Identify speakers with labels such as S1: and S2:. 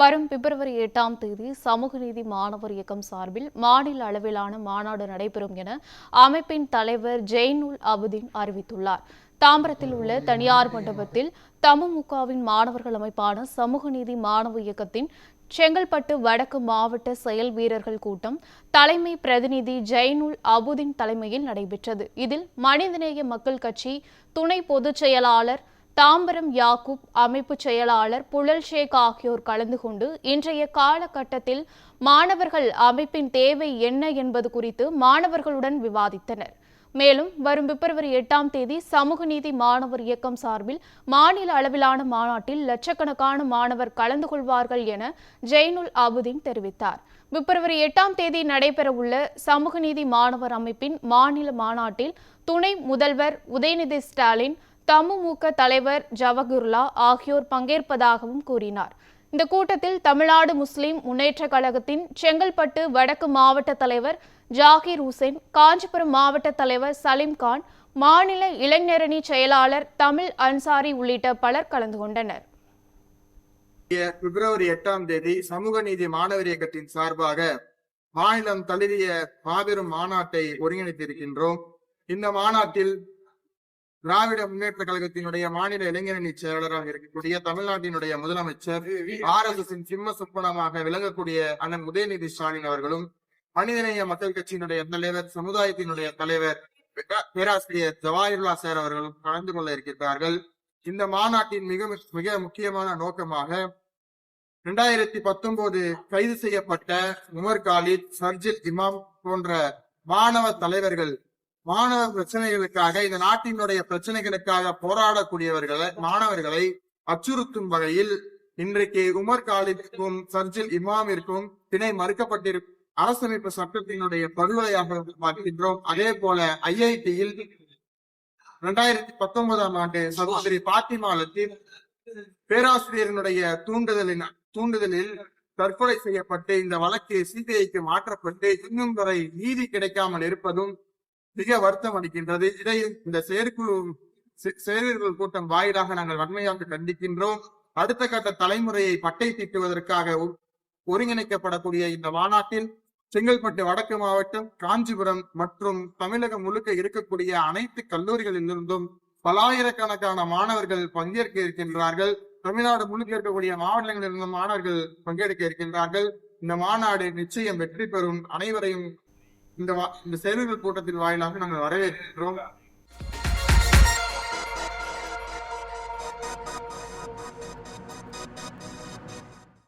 S1: வரும் பிப்ரவரி எட்டாம் தேதி சமூக நீதி மாணவர் இயக்கம் சார்பில் மாநில அளவிலான மாநாடு நடைபெறும் என அமைப்பின் தலைவர் ஜெய்னுல் அபுதீன் அறிவித்துள்ளார். தாம்பரத்தில் உள்ள தனியார் மண்டபத்தில் தமுமுகவின் மாணவர்கள் அமைப்பான சமூக நீதி மாணவ இயக்கத்தின் செங்கல்பட்டு வடக்கு மாவட்ட செயல் வீரர்கள் கூட்டம் தலைமை பிரதிநிதி ஜெய்னுல் அபுதீன் தலைமையில் நடைபெற்றது. இதில் மனிதநேய மக்கள் கட்சி துணை பொதுச் செயலாளர் தாம்பரம் யாக்கூப் அமைப்பு செயலாளர் புழல் ஷேக் ஆகியோர் கலந்து கொண்டு இன்றைய காலகட்டத்தில் மாணவர்கள் அமைப்பின் தேவை என்ன என்பது குறித்து மாணவர்களுடன் விவாதித்தனர். மேலும் வரும் பிப்ரவரி எட்டாம் தேதி சமூக நீதி மாணவர் இயக்கம் சார்பில் மாநில அளவிலான மாநாட்டில் லட்சக்கணக்கான மாணவர் கலந்து கொள்வார்கள் என ஜெய்னுல் அபுதீன் தெரிவித்தார். பிப்ரவரி எட்டாம் தேதி நடைபெறவுள்ள சமூக நீதி மாணவர் அமைப்பின் மாநில மாநாட்டில் துணை முதல்வர் உதயநிதி ஸ்டாலின் தமுமுக தலைவர் ஜவகுர்லா ஆகியோர் பங்கேற்பதாகவும் கூறினார். இந்த கூட்டத்தில் தமிழ்நாடு முஸ்லிம் முன்னேற்ற கழகத்தின் செங்கல்பட்டு வடக்கு மாவட்ட தலைவர் ஜாகிர் ஹுசைன் காஞ்சிபுரம் மாவட்ட தலைவர் சலீம்கான் மாநில இளைஞரணி செயலாளர் தமிழ் அன்சாரி உள்ளிட்ட பலர் கலந்து கொண்டனர்.
S2: பிப்ரவரி எட்டாம் தேதி சமூக நீதி மாணவர் இயக்கத்தின் சார்பாக மாநிலம் தழுவிய மாபெரும் மாநாட்டை ஒருங்கிணைத்திருக்கின்றோம். இந்த மாநாட்டில் திராவிட முன்னேற்ற கழகத்தினுடைய மாநில இளைஞரணி செயலாளராக இருக்கக்கூடிய தமிழ்நாட்டினுடைய முதலமைச்சர் ஆர் எஸ் எஸ் சிம்ம சுப்பனமாக விளங்கக்கூடிய அண்ணன் உதயநிதி ஸ்டாலின் அவர்களும் மனிதநேய மக்கள் கட்சியினுடைய தலைவர் சமுதாயத்தினுடைய தலைவர் பேராசிரியர் ஜவாஹிர்லா சார் அவர்களும் கலந்து கொள்ள இருக்கின்றார்கள். இந்த மாநாட்டின் மிக மிக முக்கியமான நோக்கமாக இரண்டாயிரத்தி பத்தொன்பது கைது செய்யப்பட்ட உமர் காலித் சர்ஜில் இமாம் போன்ற மாணவ தலைவர்கள் மாணவ பிரச்சனைகளுக்காக இந்த நாட்டினுடைய பிரச்சனைகளுக்காக போராடக்கூடியவர்களை மாணவர்களை அச்சுறுத்தும் வகையில் இன்றைக்கு உமர் காலித்துக்கும் சர்ஜில் இமாமிற்கும் திணை மறுக்கப்பட்டிருக்கும் அரசமைப்பு சட்டத்தினுடைய படுகொலையாக பார்க்கின்றோம். அதே போல ஐஐடியில் இரண்டாயிரத்தி பத்தொன்பதாம் ஆண்டு சகோதரி பாத்திமா லத்தீப் பேராசிரியரினுடைய தூண்டுதலின் தூண்டுதலில் தற்கொலை செய்யப்பட்டு இந்த வழக்கு சிபிஐக்கு மாற்றப்பட்டு இன்னும் வரை நீதி கிடைக்காமல் இருப்பதும் மிக வருத்தம் அளிக்கின்றது. இதை இந்த செயற்குழு செயலர்கள் கூட்டம் வாயிலாக நாங்கள் வன்மையாக கண்டிக்கின்றோம். அடுத்த கட்ட தலைமுறையை பட்டை தீட்டுவதற்காக ஒருங்கிணைக்கப்படக்கூடிய இந்த மாநாட்டில் செங்கல்பட்டு வடக்கு மாவட்டம் காஞ்சிபுரம் மற்றும் தமிழகம் முழுக்க இருக்கக்கூடிய அனைத்து கல்லூரிகளிலிருந்தும் பலாயிரக்கணக்கான மாணவர்கள் பங்கேற்க இருக்கின்றார்கள். தமிழ்நாடு முழுக்க இருக்கக்கூடிய மாவட்டங்களில் இருந்த மாணவர்கள் பங்கேற்க இருக்கின்றார்கள். இந்த மாநாடு நிச்சயம் வெற்றி பெறும். அனைவரையும் இந்த இந்த செயல்கள் கூட்டத்தின் வாயிலாக நாங்கள் வரவேற்கிறோம்.